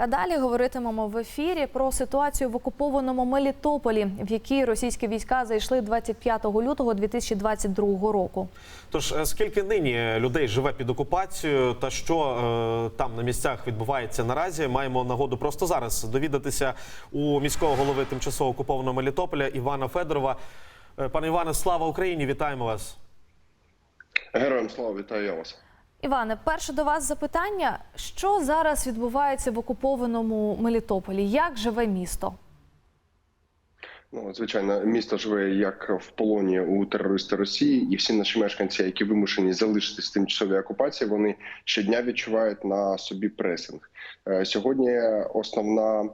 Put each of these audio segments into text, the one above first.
А далі говоритимемо в ефірі про ситуацію в окупованому Мелітополі, в якій російські війська зайшли 25 лютого 2022 року. Тож е, скільки нині людей живе під окупацією, та що е, там на місцях відбувається наразі, маємо нагоду просто зараз довідатися у міського голови тимчасово окупованого Мелітополя Івана Федорова. Е, Пане Іване, слава Україні! Вітаємо вас! Героям слава вітаю я вас. Іване, перше до вас запитання: що зараз відбувається в окупованому Мелітополі? Як живе місто? Ну звичайно, місто живе як в полоні у терориста Росії, і всі наші мешканці, які вимушені залишитись тимчасовій окупації, вони щодня відчувають на собі пресинг. Е, Сьогодні основна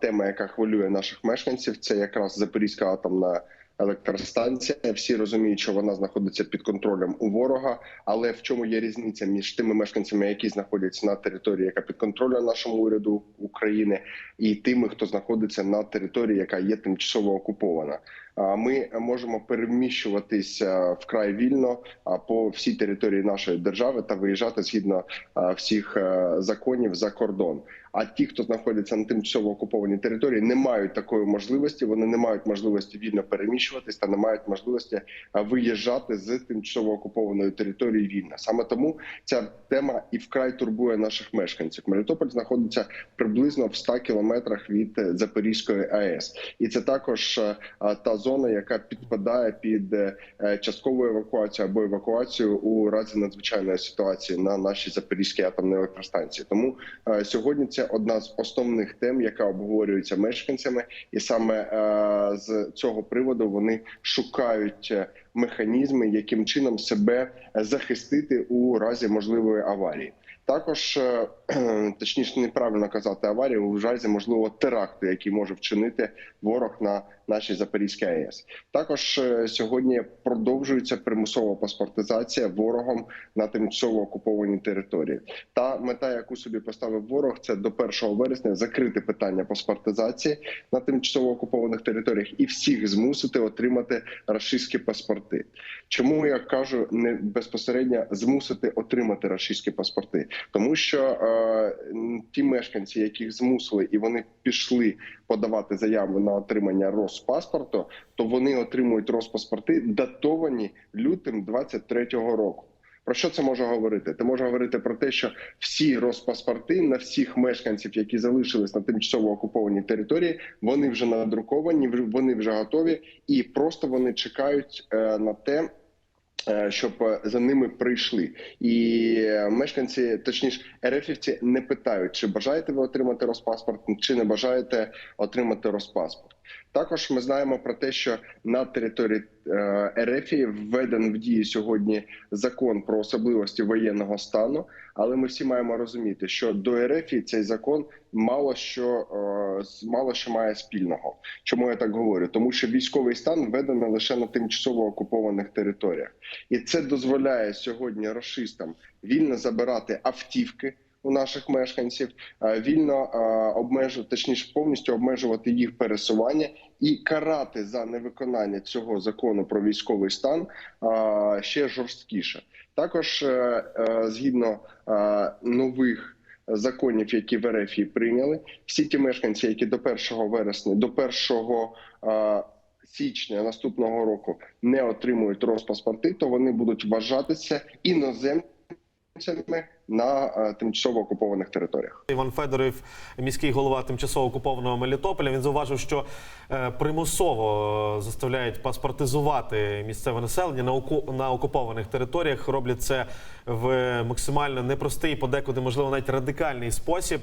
тема, яка хвилює наших мешканців, це якраз Запорізька атомна. Електростанція, всі розуміють, що вона знаходиться під контролем у ворога. Але в чому є різниця між тими мешканцями, які знаходяться на території, яка під контролем нашому уряду України, і тими, хто знаходиться на території, яка є тимчасово окупована. Ми можемо переміщуватися вкрай вільно по всій території нашої держави та виїжджати згідно всіх е, законів за кордон. А ті, хто знаходиться на тимчасово окупованій території, не мають такої можливості. Вони не мають можливості вільно переміщуватись та не мають можливості виїжджати з тимчасово окупованої території вільно. Саме тому ця тема і вкрай турбує наших мешканців. Мелітополь знаходиться приблизно в 100 кілометрах від е, Запорізької АЕС, і це також е, та зона, яка підпадає під е, е, часткову евакуацію або евакуацію у разі надзвичайної ситуації на нашій Запорізькій атомній електростанції. Тому е, сьогодні це одна з основних тем, яка обговорюється мешканцями, і саме з цього приводу вони шукають механізми, яким чином себе захистити у разі можливої аварії. Також точніше неправильно казати аварії у разі можливого теракту, який може вчинити ворог на нашій Запорізькій АЕС. Також е, сьогодні продовжується примусова паспортизація ворогом на тимчасово окупованій території. Та мета, яку собі поставив ворог, це до 1 вересня закрити питання паспортизації на тимчасово окупованих територіях і всіх змусити отримати рашистські паспорти. Чому я кажу не безпосередньо змусити отримати рашистські паспорти? Тому що е, ті мешканці, яких змусили, і вони пішли подавати заяву на отримання Роспаспорту, то вони отримують Роспаспорти датовані лютим 23-го року. Про що це може говорити? Це може говорити про те, що всі розпаспорти на всіх мешканців, які залишились на тимчасово окупованій території, вони вже надруковані, вони вже готові, і просто вони чекають е, на те. е, Щоб е, за ними прийшли, і мешканці, точніше, ерефівці не питають, чи бажаєте ви отримати розпаспорт, чи не бажаєте отримати розпаспорт. Також ми знаємо про те, що на території Ерефії введен в дію сьогодні закон про особливості воєнного стану. Але ми всі маємо розуміти, що до Ерефії цей закон мало що е, мало що має спільного. Чому я так говорю? Тому що військовий стан введений лише на тимчасово окупованих територіях, і це дозволяє сьогодні рашистам вільно забирати автівки. У наших мешканців е, вільно е, обмежувати, точніше повністю обмежувати їх пересування і карати за невиконання цього закону про військовий стан е, ще жорсткіше. Також згідно нових законів, які в РФ прийняли, всі ті мешканці, які до 1 вересня, до 1 е, січня наступного року не отримують розпаспорти, то вони будуть вважатися іноземцями на е, тимчасово окупованих територіях. Іван Федорів, міський голова тимчасово окупованого Мелітополя. Він зауважив, що е, примусово е, заставляють паспортизувати місцеве населення на на окупованих територіях. Роблять це в максимально непростий, подекуди можливо навіть радикальний спосіб.